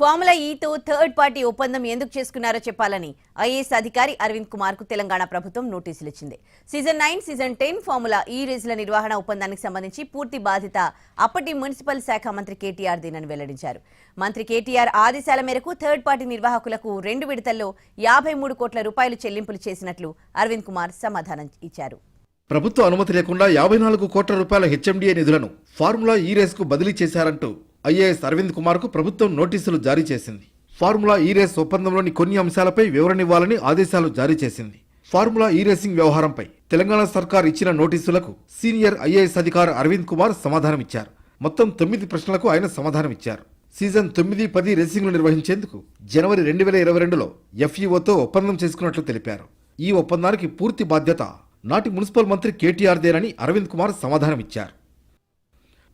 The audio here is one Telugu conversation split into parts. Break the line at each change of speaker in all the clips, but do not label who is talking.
ఫార్ములా e ఈతో థర్డ్ పార్టీ ఒప్పందం ఎందుకు చేసుకున్నారో చెప్పాలని ఐఏఎస్ అధికారి అరవింద్ కుమార్కు తెలంగాణ ప్రభుత్వం నోటీసులు ఇచ్చింది. Season nine season ten formula e ఈ రేసుల నిర్వహణ ఒప్పందానికి సంబంధించి పూర్తి బాధ్యత అప్పటి మున్సిపల్ శాఖ మంత్రి కేటీఆర్ దీనని వెల్లడించారు. మంత్రి కేటీఆర్ ఆదేశాల మేరకు థర్డ్ పార్టీ నిర్వాహకులకు రెండు విడతల్లో యాభై మూడు కోట్ల రూపాయలు చెల్లింపులు చేసినట్లు అరవింద్ కుమార్ సమాధానం ఇచ్చారు.
ప్రభుత్వ అనుమతి లేకుండా యాభై నాలుగు కోట్ల రూపాయల హెచ్ఎండిఏ నిధులను ఫార్ములా e ఈ రేసుకు బదిలీ చేశారంటూ ఐఏఎస్ అరవింద్ కుమార్కు ప్రభుత్వం నోటీసులు జారీ చేసింది. ఫార్ములా ఈ రేస్ ఒప్పందంలోని కొన్ని అంశాలపై వివరణ ఇవ్వాలని ఆదేశాలు జారీ చేసింది. ఫార్ములా ఈ రేసింగ్ వ్యవహారంపై తెలంగాణ సర్కార్ ఇచ్చిన నోటీసులకు సీనియర్ ఐఏఎస్ అధికారి అరవింద్ కుమార్ సమాధానమిచ్చారు. మొత్తం తొమ్మిది ప్రశ్నలకు ఆయన సమాధానమిచ్చారు. సీజన్ తొమ్మిది పది రేసింగ్లు నిర్వహించేందుకు జనవరి రెండు వేల ఇరవై రెండులో ఎఫ్ఈఓతో ఒప్పందం చేసుకున్నట్లు తెలిపారు. ఈ ఒప్పందానికి పూర్తి బాధ్యత నాటి మున్సిపల్ మంత్రి కేటీఆర్దేనని అరవింద్ కుమార్ సమాధానమిచ్చారు.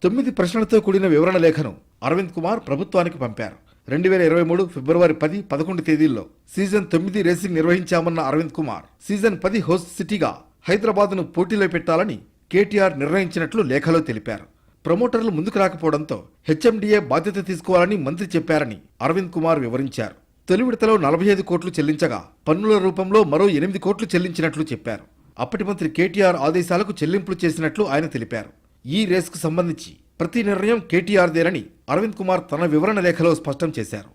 తొమ్మిది ప్రశ్నలతో కూడిన వివరణ లేఖను అరవింద్ కుమార్ ప్రభుత్వానికి పంపారు. రెండు వేల ఇరవై మూడు ఫిబ్రవరి పది పదకొండు తేదీల్లో సీజన్ తొమ్మిది రేసింగ్ నిర్వహించామన్న అరవింద్ కుమార్ సీజన్ పది హోస్ట్ సిటీగా హైదరాబాద్ను పోటీలో పెట్టాలని కేటీఆర్ నిర్ణయించినట్లు లేఖలో తెలిపారు. ప్రమోటర్లు ముందుకు రాకపోవడంతో హెచ్ఎండిఏ బాధ్యత తీసుకోవాలని మంత్రి చెప్పారని అరవింద్ కుమార్ వివరించారు. తొలి విడతలో నలభై ఐదు కోట్లు చెల్లించగా పన్నుల రూపంలో మరో ఎనిమిది కోట్లు చెల్లించినట్లు చెప్పారు. అప్పటి మంత్రి కేటీఆర్ ఆదేశాలకు చెల్లింపులు చేసినట్లు ఆయన తెలిపారు. ఈ రేసుకు సంబంధించి ప్రతి నిర్ణయం కేటీఆర్దేనని అరవింద్ కుమార్ తన వివరణ లేఖలో స్పష్టం చేశారు.